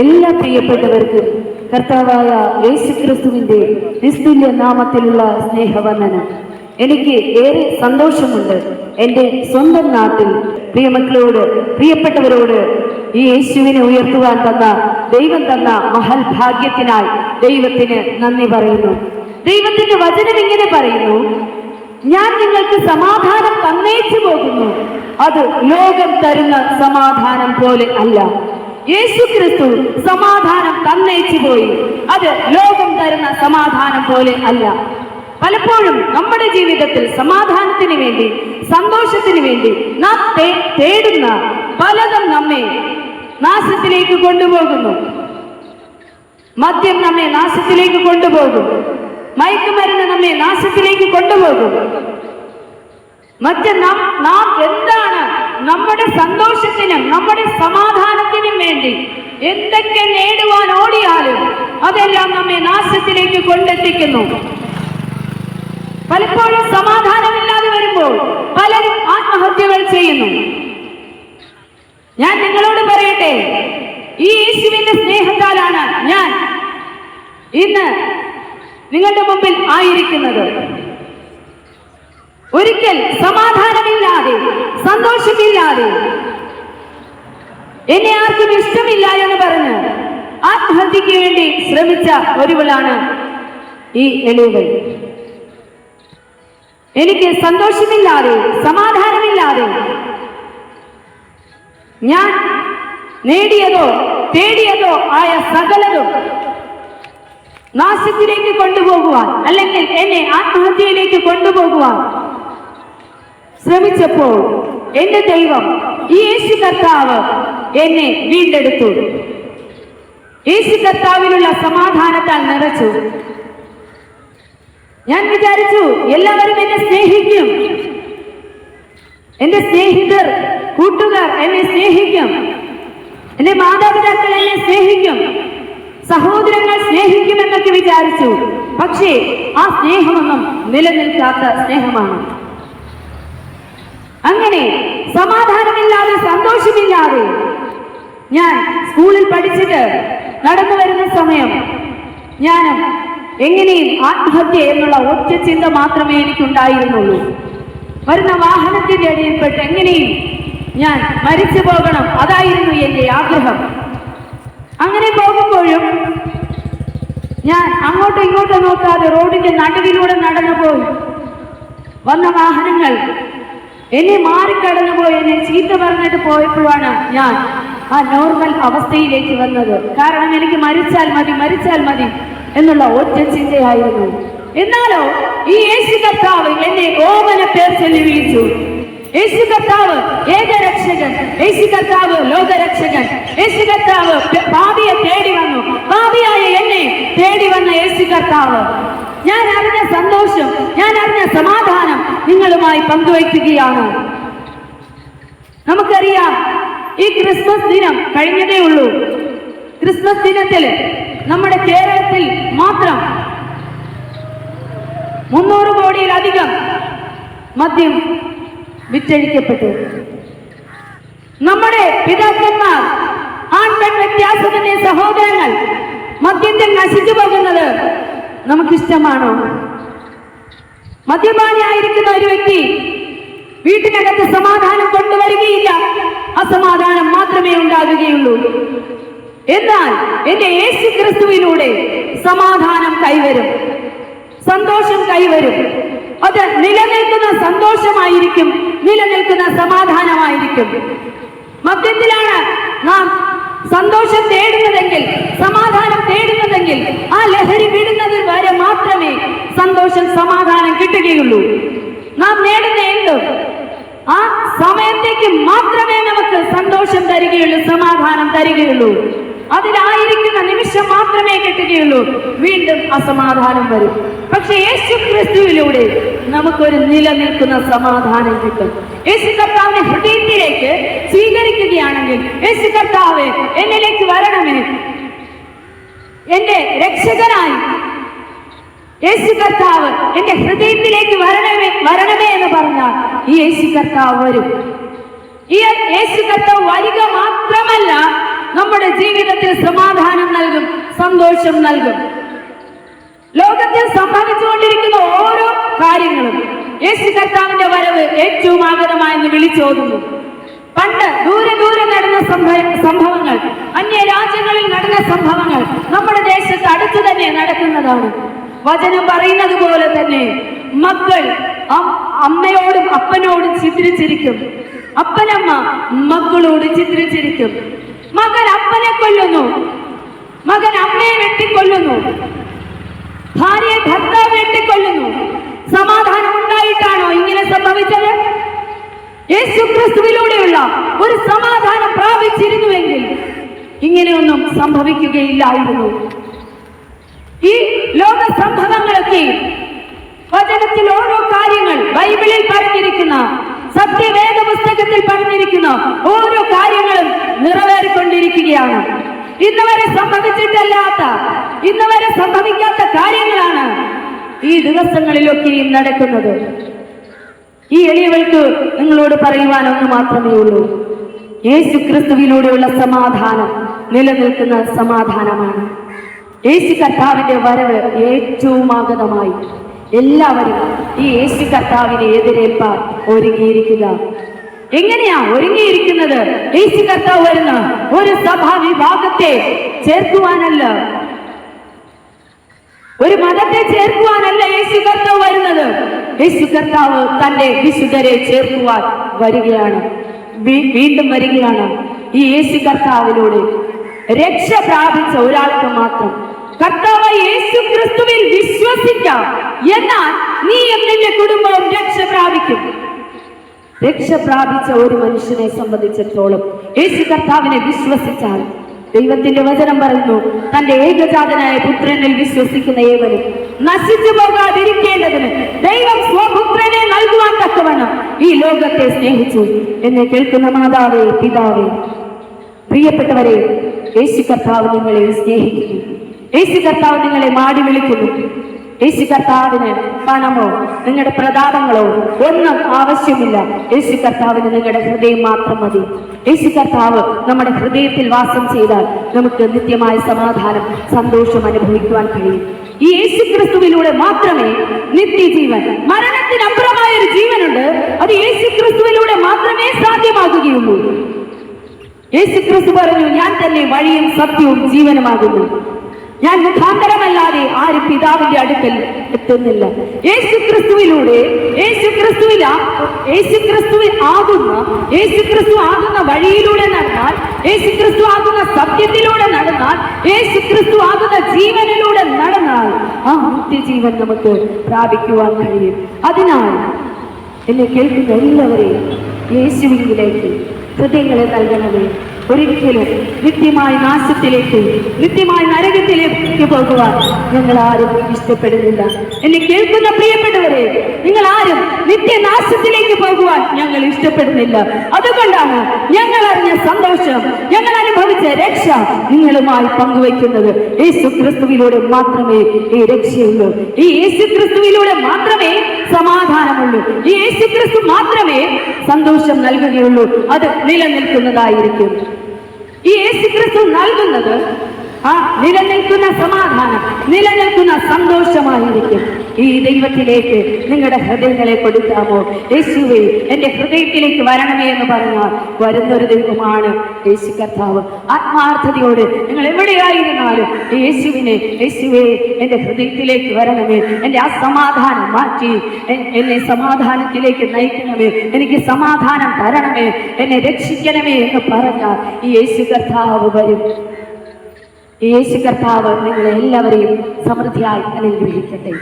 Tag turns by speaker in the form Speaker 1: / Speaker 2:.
Speaker 1: എല്ലാ പ്രിയപ്പെട്ടവർക്കും കർത്താവായ യേശു ക്രിസ്തുവിന്റെ നിസ്തുല്യ നാമത്തിലുള്ള സ്നേഹവന്ദനം. എനിക്ക് ഏറെ സന്തോഷമുണ്ട് എന്റെ സ്വന്തം നാട്ടിൽ പ്രിയമക്കളോട് പ്രിയപ്പെട്ടവരോട് ഈ യേശുവിനെ ഉയർത്തുവാൻ തന്ന ദൈവം തന്ന മഹൽ ഭാഗ്യത്തിനായി ദൈവത്തിന് നന്ദി പറയുന്നു. ദൈവത്തിന്റെ വചനം ഇങ്ങനെ പറയുന്നു ഞാൻ നിങ്ങൾക്ക് സമാധാനം തന്നേച്ചു പോകുന്നു. അത് ലോകം തരുന്ന സമാധാനം പോലെ അല്ല. യേശു ക്രിസ്തു സമാധാനം തന്നേച്ചു പോയി. അത് ലോകം തരുന്ന സമാധാനം പോലെ അല്ല. പലപ്പോഴും നമ്മുടെ ജീവിതത്തിൽ സമാധാനത്തിന് വേണ്ടി സന്തോഷത്തിന് വേണ്ടി നാം തേടുന്ന പലതും നമ്മെ നാശത്തിലേക്ക് കൊണ്ടുപോകുന്നു. മദ്യം നമ്മെ നാശത്തിലേക്ക് കൊണ്ടുപോകും. മയക്കുമരുന്ന് നമ്മെ നാശത്തിലേക്ക് കൊണ്ടുപോകും. മറ്റ് നാം നാം എന്താണ് നമ്മുടെ സന്തോഷത്തിനും നമ്മുടെ സമാധാനത്തിനും വേണ്ടി എന്തൊക്കെ നേടുവാൻ ഓടിയാലും അതെല്ലാം നമ്മെ നാശത്തിലേക്ക് കൊണ്ടെത്തിക്കുന്നു. പലപ്പോഴും സമാധാനമില്ലാതെ വരുമ്പോൾ പലരും ആത്മഹത്യകൾ ചെയ്യുന്നു. ഞാൻ നിങ്ങളോട് പറയട്ടെ ഈ യേശുവിന്റെ സ്നേഹത്താലാണ് ഞാൻ ഇന്ന് നിങ്ങളുടെ മുമ്പിൽ ആയിരിക്കുന്നത്. ഒരിക്കൽ സമാധാനമില്ലാതെ സന്തോഷമില്ലാതെ. എന്നെ ആർക്കും ഇഷ്ടമില്ല എന്ന് പറഞ്ഞ് ആത്മഹത്യക്ക് വേണ്ടി ശ്രമിച്ച ഒരുവളാണ് ഈ എളിയവൾ. എനിക്ക് സന്തോഷമില്ലാതെ സമാധാനമില്ലാതെ ഞാൻ നേടിയതോ തേടിയതോ ആയ സകലതും നാശത്തിലേക്ക് കൊണ്ടുപോകുവാൻ അല്ലെങ്കിൽ എന്നെ ആത്മഹത്യയിലേക്ക് കൊണ്ടുപോകുവാൻ ശ്രമിച്ചപ്പോൾ എന്റെ ദൈവം ഈ യേശു കർത്താവ് എന്നെ വീണ്ടെടുത്തു. യേശു കർത്താവിലുള്ള സമാധാനത്താൽ നിറച്ചു. ഞാൻ വിചാരിച്ചു എല്ലാവരും എന്നെ സ്നേഹിക്കും. എന്റെ സ്നേഹിതർ കൂട്ടുകാർ എന്നെ സ്നേഹിക്കും. എന്റെ മാതാപിതാക്കൾ എന്നെ സ്നേഹിക്കും. സഹോദരങ്ങൾ സ്നേഹിക്കുമെന്നൊക്കെ വിചാരിച്ചു. പക്ഷേ ആ സ്നേഹമൊന്നും നിലനിൽക്കാത്ത സ്നേഹമാണ്. അങ്ങനെ സമാധാനമില്ലാതെ സന്തോഷമില്ലാതെ ഞാൻ സ്കൂളിൽ പഠിച്ചിട്ട് നടന്നു വരുന്ന സമയം ഞാനും എങ്ങനെയും ആത്മഹത്യ എന്നുള്ള ഒറ്റ ചിന്ത മാത്രമേ എനിക്കുണ്ടായിരുന്നുള്ളൂ. വരുന്ന വാഹനത്തിന്റെ അടിയിൽപ്പെട്ട് എങ്ങനെയും ഞാൻ മരിച്ചു പോകണം. അതായിരുന്നു എന്റെ ആഗ്രഹം. അങ്ങനെ പോകുമ്പോഴും ഞാൻ അങ്ങോട്ടും ഇങ്ങോട്ടും നോക്കാതെ റോഡിന്റെ നടുവിലൂടെ നടന്നു പോയി വന്ന വാഹനങ്ങൾ എന്നെ മാറിക്കടന്നു പോയി എന്നെ ചീത്ത പറഞ്ഞിട്ട് പോയപ്പോഴാണ് ഞാൻ ആ നോർമൽ അവസ്ഥയിലേക്ക് വന്നത്. കാരണം എനിക്ക് മരിച്ചാൽ മതി മരിച്ചാൽ മതി എന്നുള്ള ഒറ്റ ചിന്തയായിരുന്നു. എന്നാലോ ഈ യേശു കർത്താവ് എന്നെ ഓമന പേർ ചൊല്ലി വിളിച്ചു. യേശു കർത്താവ് ഏകരക്ഷകൻ യേശു കർത്താവ് ലോകരക്ഷകൻ യേശു കർത്താവ് ഭാവിയെ തേടി വന്നു. ഭാവിയായ എന്നെ തേടി വന്ന യേശു കർത്താവ്. ഞാൻ അറിഞ്ഞ സന്തോഷം ഞാൻ അറിഞ്ഞ സമാധാനം നിങ്ങളുമായി പങ്കുവയ്ക്കുകയാണ്. നമുക്കറിയാം ഈ ക്രിസ്മസ് ദിനം കഴിഞ്ഞതേ ഉള്ളൂ. ക്രിസ്മസ് ദിനത്തിൽ നമ്മുടെ കേരളത്തിൽ മാത്രം മുന്നൂറ് കോടിയിലധികം മദ്യം വിറ്റഴിക്കപ്പെട്ടു. നമ്മുടെ പിതാക്കന്മാർ ആൺപൺ വ്യത്യാസത്തിന്റെ സഹോദരങ്ങൾ മദ്യത്തിൽ നശിച്ചു പോകുന്നത് നമുക്കിഷ്ടമാണോ? മദ്യപാനിയായിരിക്കുന്ന ഒരു വ്യക്തി വീട്ടിനകത്ത് സമാധാനം കൊണ്ടുവരികയില്ല. അസമാധാനം മാത്രമേ ഉണ്ടാകുകയുള്ളൂ. എന്നാൽ എന്റെ യേശു ക്രിസ്തുവിലൂടെ സമാധാനം കൈവരും. സന്തോഷം കൈവരും. അത് നിലനിൽക്കുന്ന സന്തോഷമായിരിക്കും നിലനിൽക്കുന്ന സമാധാനമായിരിക്കും. മദ്യത്തിലാണ് നാം സന്തോഷം തേടുന്നതെങ്കിൽ സമാധാനം തേടുന്നതെങ്കിൽ ആ ലഹരി വിടുന്നതിൽ വരെ മാത്രമേ സന്തോഷം സമാധാനം കിട്ടുകയുള്ളൂ. നാം നേടുന്ന എന്തും? ആ സമയത്തേക്ക് മാത്രമേ നമുക്ക് സന്തോഷം തരികയുള്ളൂ സമാധാനം തരികയുള്ളൂ. അതിലായിരിക്കുന്ന നിമിഷം മാത്രമേ കിട്ടുകയുള്ളൂ. വീണ്ടും അസമാധാനം വരും. പക്ഷെ യേശു ക്രിസ്തുവിലൂടെ നമുക്കൊരു നിലനിൽക്കുന്ന സമാധാനം കിട്ടും. യേശു കർത്താവിന്റെ ഹൃദയത്തിലേക്ക് സ്വീകരിക്കുകയാണെങ്കിൽ യേശു കർത്താവ് എന്നിലേക്ക് വരണമേ. എന്റെ രക്ഷകനായി യേശു കർത്താവ് എന്റെ ഹൃദയത്തിലേക്ക് വരണമേ വരണമേ എന്ന് പറഞ്ഞാൽ ഈ യേശു കർത്താവ് വരും. ഈ യേശു കർത്താവ് വരിക മാത്രമല്ല നമ്മുടെ ജീവിതത്തിൽ സമാധാനം നൽകും സന്തോഷം നൽകും. ലോകത്തിൽ സംഭവിച്ചുകൊണ്ടിരിക്കുന്ന ഓരോ കാര്യങ്ങളും യേശു കർത്താവിന്റെ വരവ് ഏറ്റവും ആഗതമായെന്ന് വിളിച്ചോതുന്നു. പണ്ട് ദൂരെ ദൂരെ നടന്ന സംഭ- സംഭവങ്ങൾ അന്യ രാജ്യങ്ങളിൽ നടന്ന സംഭവങ്ങൾ നമ്മുടെ ദേശത്ത് അടുത്തു തന്നെ നടക്കുന്നതാണ്. വചനം പറയുന്നത് പോലെ തന്നെ മക്കൾ അമ്മയോടും അപ്പനോടും ചിത്രിച്ചിരിക്കും. അപ്പനമ്മ മക്കളോട് ചിത്രിച്ചിരിക്കും. മകൻ അപ്പനെ കൊല്ലുന്നു. മകൻ അമ്മയെ വെട്ടിക്കൊല്ലുന്നു. ഭാര്യയെ ഭർത്താവ് വെട്ടിക്കൊല്ലുന്നു. സമാധാനം ഉണ്ടായിട്ടാണോ ഇങ്ങനെ സംഭവിച്ചത്? യേശു ക്രിസ്തുവിലൂടെയുള്ള ഒരു സമാധാനം പ്രാപിച്ചിരുന്നുവെങ്കിൽ ഇങ്ങനെയൊന്നും സംഭവിക്കുകയില്ലായിരുന്നു. ഈ ലോക സംഭവങ്ങളൊക്കെ വചനത്തിൽ ഓരോ കാര്യങ്ങൾ ബൈബിളിൽ പറഞ്ഞിരിക്കുന്ന സത്യവേദ പുസ്തകത്തിൽ പറഞ്ഞിരിക്കുന്ന ഓരോ കാര്യങ്ങളും നിറവേറിക്കൊണ്ടിരിക്കുകയാണ്. ഇന്ന് വരെ സംഭവിച്ചിട്ടല്ലാത്ത ഇന്ന് വരെ സംഭവിക്കാത്ത കാര്യങ്ങളാണ് ഈ ദിവസങ്ങളിലൊക്കെയും നടക്കുന്നത്. ഈ എളിയവൾക്ക് നിങ്ങളോട് പറയുവാൻ ഒന്ന് മാത്രമേ ഉള്ളൂ. യേശു ക്രിസ്തുവിലൂടെയുള്ള സമാധാനം നിലനിൽക്കുന്ന സമാധാനമാണ്. യേശു കർത്താവിന്റെ വരവ് ഏറ്റവും ആഗതമായി. എല്ലാവരും ഈ യേശു കർത്താവിനെ എതിരേൽപ്പാൻ ഒരുങ്ങിയിരിക്കുക. എങ്ങനെയാ ഒരുങ്ങിയിരിക്കുന്നത്? യേശു കർത്താവ് വരുന്ന ഒരു സഭാ വിഭാഗത്തെ ചേർക്കുവാനല്ല. ഒരു മതത്തെ ചേർക്കുവാനല്ല യേശു കർത്താവ് വരുന്നത്. യേശു കർത്താവ് തന്റെ വിശുദ്ധരെ ചേർക്കുവാൻ വരികയാണ്. വീണ്ടും വരികയാണ്. ഈ യേശു കർത്താവിലൂടെ രക്ഷ പ്രാപിച്ച ഒരാൾക്ക് മാത്രം. കർത്താവ് യേശു ക്രിസ്തുവിൽ വിശ്വസിക്കാം. എന്നാൽ നീ എന്നെ കുടുംബവും രക്ഷ പ്രാപിക്കും. രക്ഷ പ്രാപിച്ച ഒരു മനുഷ്യനെ സംബന്ധിച്ചിടത്തോളം യേശു കർത്താവിനെ വിശ്വസിച്ചാൽ ദൈവത്തിന്റെ വചനം പറയുന്നു തന്റെ ഏകജാതനായ പുത്രനിൽ വിശ്വസിക്കുന്ന ഏവരും നശിച്ചു പോകാതിരിക്കേണ്ടതിന് ദൈവം സ്വപുത്രനെ നൽകുവാൻ തക്കവണ്ണം ഈ ലോകത്തെ സ്നേഹിച്ചു എന്നെ കേൾക്കുന്ന മാതാവേ പിതാവേ പ്രിയപ്പെട്ടവരെ യേശു കർത്താവ് നിങ്ങളെ സ്നേഹിക്കുന്നു. യേശു കർത്താവ് നിങ്ങളെ മാടി വിളിക്കുന്നു. യേശു കർത്താവിന് പണമോ നിങ്ങളുടെ പ്രതാപങ്ങളോ ഒന്നും ആവശ്യമില്ല. യേശു കർത്താവിന് നിങ്ങളുടെ ഹൃദയം മാത്രം മതി. യേശു കർത്താവ് നമ്മുടെ ഹൃദയത്തിൽ വാസം ചെയ്താൽ നമുക്ക് നിത്യമായ സമാധാനം സന്തോഷം അനുഭവിക്കുവാൻ കഴിയും. ഈ യേശു ക്രിസ്തുവിലൂടെ മാത്രമേ നിത്യജീവൻ മരണത്തിനപ്പുറമായ ഒരു ജീവനുണ്ട്. അത് യേശു ക്രിസ്തുവിലൂടെ മാത്രമേ സാധ്യമാകുകയുള്ളൂ. യേശു ക്രിസ്തു പറഞ്ഞു ഞാൻ തന്നെ വഴിയും സത്യവും ജീവനുമാകുന്നു. ഞാൻ മുഖാന്തരമല്ലാതെ ആരും പിതാവിന്റെ അടുക്കൽ എത്തുന്നില്ല. യേശു ക്രിസ്തുവിലൂടെ യേശു ക്രിസ്തുവില യേശു ക്രിസ്തുവിൽ ആകുന്ന യേശു ക്രിസ്തു ആകുന്ന വഴിയിലൂടെ നടന്നാൽ യേശു ക്രിസ്തു ആകുന്ന സത്യത്തിലൂടെ നടന്നാൽ യേശു ക്രിസ്തു ആകുന്ന ജീവനിലൂടെ നടന്നാൽ ആ നിത്യജീവൻ നമുക്ക് പ്രാപിക്കുവാൻ കഴിയും. അതിനാൽ എന്നെ കേൾക്കുന്ന എല്ലാവരെയും യേശുവിലേക്ക് ഹൃദയങ്ങളെ നൽകണമേ. ഒരിക്കലും നിത്യമായി നാശത്തിലേക്ക് നിത്യമായി നരകത്തിലേക്ക് പോകുവാൻ ഞങ്ങൾ ആരും ഇഷ്ടപ്പെടുന്നില്ല. എന്നെ കേൾക്കുന്ന പ്രിയപ്പെട്ടവരെ നിങ്ങൾ ആരും നിത്യനാശത്തിലേക്ക് പോകുവാൻ ഞങ്ങൾ ഇഷ്ടപ്പെടുന്നില്ല. അതുകൊണ്ടാണ് ഞങ്ങൾ അറിഞ്ഞ സന്തോഷം ഞങ്ങൾ അനുഭവിച്ച രക്ഷ നിങ്ങളുമായി പങ്കുവയ്ക്കുന്നത്. യേശു ക്രിസ്തുവിലൂടെ മാത്രമേ ഈ രക്ഷയുള്ളൂ. ഈ യേശു ക്രിസ്തുവിലൂടെ മാത്രമേ സമാധാനമുള്ളൂ. ഈ യേശു ക്രിസ്തു മാത്രമേ സന്തോഷം നൽകുകയുള്ളൂ. അത് നിലനിൽക്കുന്നതായിരിക്കും. ഈ യേശുക്രിസ്തു നൽകുന്നത് ആ നിലനിൽക്കുന്ന സമാധാനം നിലനിൽക്കുന്ന സന്തോഷമായിരിക്കും. ഈ ദൈവത്തിലേക്ക് നിങ്ങളുടെ ഹൃദയങ്ങളെ കൊടുക്കാമോ? യേശുവേ എന്റെ ഹൃദയത്തിലേക്ക് വരണമേ എന്ന് പറഞ്ഞാൽ വരുന്നൊരു ദൈവമാണ് യേശു കർത്താവ്. ആത്മാർത്ഥതയോട് നിങ്ങൾ എവിടെയായിരുന്നാലും യേശുവിനെ യേശുവേ എന്റെ ഹൃദയത്തിലേക്ക് വരണമേ. എന്റെ ആ സമാധാനം മാറ്റി എന്നെ സമാധാനത്തിലേക്ക് നയിക്കണമേ. എനിക്ക് സമാധാനം തരണമേ. എന്നെ രക്ഷിക്കണമേ എന്ന് പറഞ്ഞാൽ ഈ യേശു കർത്താവ് വരും. യേശു കർത്താവ് നിങ്ങളെ എല്ലാവരെയും സമൃദ്ധിയായി അനുഗ്രഹിക്കട്ടെ.